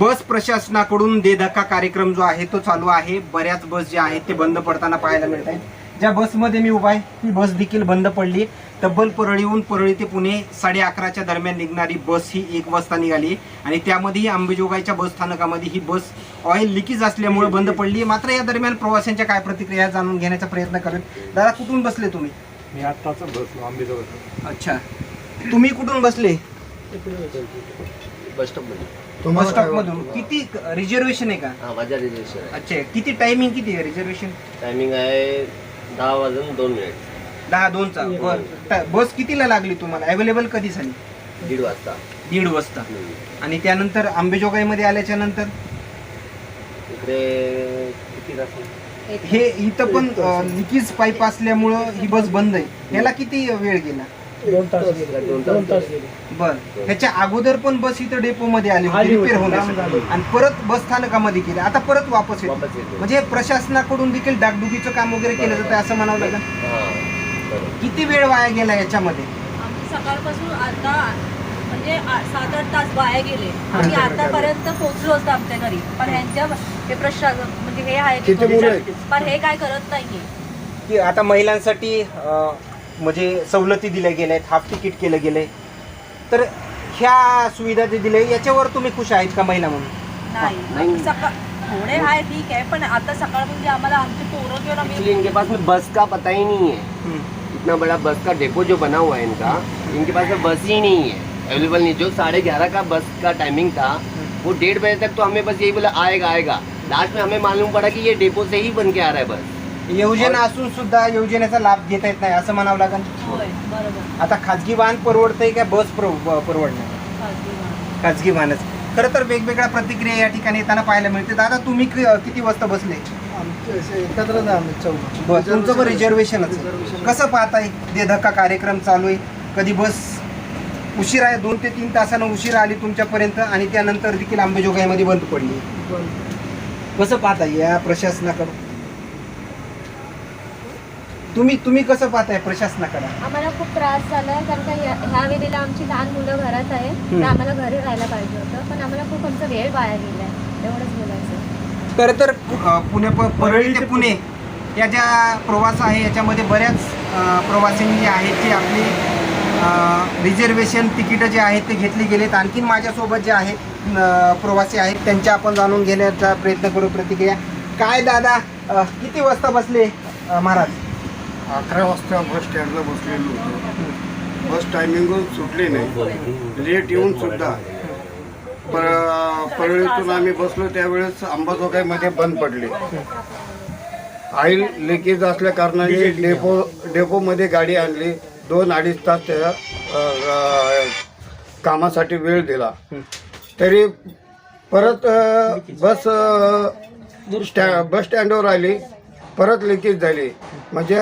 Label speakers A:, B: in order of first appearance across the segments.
A: बस प्रशासनाकडून बेधक्का कार्यक्रम जो आहे तो चालू आहे. बऱ्याच बस ज्या आहेत ते बंद पडताना पाहायला मिळत आहेत. ज्या बसमध्ये मी उभा आहे ती बस देखील बंद पडली. तब्बल परळीहून परळी ते पुणे साडे अकराच्या दरम्यान निघणारी बस ही एक वाजता निघाली. आणि त्यामध्येही अंबेजोगाईच्या बस स्थानकामध्ये ही बस ऑइल लिकेज असल्यामुळे बंद पडली. मात्र या दरम्यान प्रवाशांच्या काय प्रतिक्रिया जाणून घेण्याचा प्रयत्न करत दादा कुठून बसले तुम्ही?
B: मी आत्ताच बसलो आंबेजोगाई
A: अच्छा. तुम्ही कुठून बसले?
C: बस स्टॉपमध्ये.
A: बस स्टॉप मधून. किती रिझर्वेशन आहे का?
C: हां माझ्या रिजर्वेशन आहे.
A: अच्छा किती टायमिंग किती आहे रिझर्वेशन
C: टायमिंग आहे दहा वाजून दोन मिनिट
A: दहा दोनचा बरं. टा- बस कितीला लागली तुम्हाला? अवेलेबल कधी झाली?
C: दीड वाजता.
A: दीड वाजता.
C: हम्म.
A: आणि त्यानंतर आंबेजोगाईमध्ये आल्याच्यानंतर?
C: इकडे किती तास
A: हे इथं पण लिकीज पाईप असल्यामुळं ही बस बंद आहे. याला किती वेळ गेला?
B: दोन तास.
C: दोन तास.
B: दोन तास. गेले
A: बर. ह्याच्या अगोदर पण बस इथं डेपो मध्ये आली होती.
B: आली होती,
A: रिपेअर होण्यासाठी.
B: झालं.
A: आणि परत बस स्थानकामध्ये केली. आता परत वापस येते.
C: वापस येते.
A: म्हणजे प्रशासनाकडून देखील डागडुगीचं काम वगैरे केलं जातं असं म्हणावं लागेल.
C: हां. बरोबर
A: किती वेळ वाया गेला याच्यामध्ये?
D: आम्ही सकाळपासून आता म्हणजे आ- सात आठ तास वाया गेले. आम्ही आतापर्यंत पोहोचलो असतो आमच्या घरी. पण ह्यांच्या हे प्रशासन म्हणजे हे आहे पण हे काय करत नाहीये.
A: की आता महिलांसाठी अं, म्हणजे सवलती दिल्या गेल्या आहेत हाफ तिकीट केलं गेलंय. तर ह्या सुविधा जे दिल्या याच्यावर तुम्ही खुश आहेत का महिला म्हणून?
D: नाही. सकाळ थोडे आहे ठीक आहे पण आता सकाळ म्हणजे आम्हाला आमचे पोरं घेऊन
C: एक्चुअली
D: आम्ही
C: इनके पास में बस का पता ही नहीं है। इतना बड़ा बस का डेपो जो बना हुआ है इनका इनके पास में बस ही नहीं है। अवेलेबल नहीं जो साढ़े ग्यारह का बस का टाइमिंग था वो डेढ़ बजे तक तो हमें बस यही बोला आएगा आएगा। लास्ट में हमें मालूम पड़ा कि ये डेपो से ही बन के आ रहा है बस।
A: योजना असून सुद्धा योजनेचा लाभ घेता येत नाही असं म्हणावं लागेल.
D: होय बरोबर.
A: आता खाजगी वाहन परवडतंय का बस परव- परवडणार?
D: खाजगी वाहन.
A: खाजगी वाहनच. खरं तर वेगवेगळ्या प्रतिक्रिया या ठिकाणी येताना पाहायला मिळते. दादा तुम्ही कि- किती वाजता बसले?
B: आम्ही चौघ.
A: तुमचं पण रिझर्वेशनच कसं पाहताय? दे धक्का कार्यक्रम चालू आहे. कधी बस उशीर आहे दोन ते तीन तासानं उशीर आली तुमच्यापर्यंत आणि त्यानंतर देखील अंबेजोगाईमध्ये बंद पडली. कसं पाहताय या प्रशासनाकडं तुम्ही तुम्ही कसं पाहताय प्रशासनाकडं?
E: आम्हाला खूप त्रास झाला कारण का ह्या ह्या वेळेला आमची लहान मुलं घरात आहे. तर आम्हाला घरी राहायला पाहिजे होतं. पण आम्हाला खूप आमचा वेळ वाया गेलाय एवढंच बोलायचं.
A: खरं तर अ, पुणे प- परळी ते पुणे या ज्या प्रवास आहे याच्यामध्ये बऱ्याच अ, प्रवासींनी जे आहेत ते आपली रिझर्वेशन तिकीटं जे आहेत ते घेतली गेलेत. आणखीन माझ्यासोबत जे आहेत अ, प्रवासी आहेत त्यांच्या आपण जाणून घेण्याचा प्रयत्न करू प्रतिक्रिया. काय दादा अ, किती वाजता बसले अ, महाराज?
F: अकरा वाजता बस स्टँडला बसलेलो होतो. बस टायमिंगून सुटली नाही. लेट येऊन सुद्धा पर परळीतून आम्ही बसलो त्यावेळेस अंबाजोगाईमध्ये बंद पडली. ऑइल लिकेज असल्या कारणाने डेपो डेपोमध्ये गाडी आणली. दोन अडीच तास त्या कामासाठी वेळ दिला. तरी परत बस स्टॅ बस स्टँडवर आली. परत लिकेज झाली. म्हणजे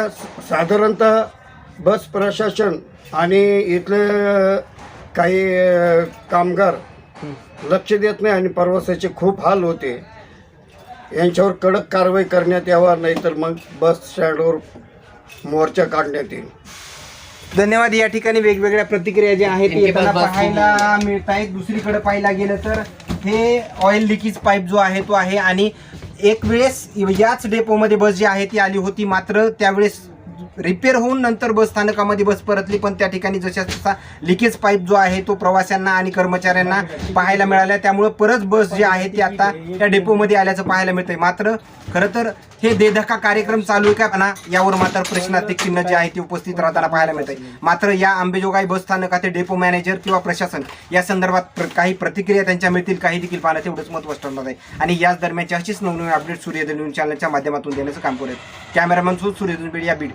F: साधारणतः बस प्रशासन आणि इथले काही कामगार लक्ष देत नाही आणि प्रवासाचे खूप हाल होते. यांच्यावर कडक कारवाई करण्यात यावा नाहीतर मग बस स्टँडवर मोर्चा काढण्यात येईल.
A: धन्यवाद. या ठिकाणी वेगवेगळ्या प्रतिक्रिया ज्या आहेत येताना पाहायला मिळत आहेत दुसरीकडे पाहायला गेलं तर हे ऑइल लिकेज पाईप जो आहे तो आहे आणि एक वेळेस याच डेपोमध्ये बस जी आहे ती आली होती मात्र त्यावेळेस रिपेअर होऊन नंतर बस स्थानकामध्ये बस परतली पण त्या ठिकाणी जशा तसा लिकेज पाईप जो आहे तो प्रवाशांना आणि कर्मचाऱ्यांना पाहायला मिळाला. त्यामुळे परत बस जी आहे ती आता त्या डेपोमध्ये आल्याचं पाहायला मिळतंय. मात्र खरं तर हे देधका कार्यक्रम चालू आहे का? ना यावर मात्र प्रश्नार्थक चिन्ह जे आहे ते उपस्थित राहताना पाहायला मिळतंय. मात्र या आंबेजोगाई बस स्थानकाचे डेपो मॅनेजर किंवा प्रशासन या संदर्भात काही प्रतिक्रिया त्यांच्या मिळतील काही देखील पाहणं तेवढंच महत्त्वाचं ठरणार आहे. आणि याच दरम्यानची अशीच नवनवीन अपडेट सूर्यदय न्यूज चॅनलच्या माध्यमातून देण्याचं काम करेल कॅमेरामन सूर्यदून बीड या बीड.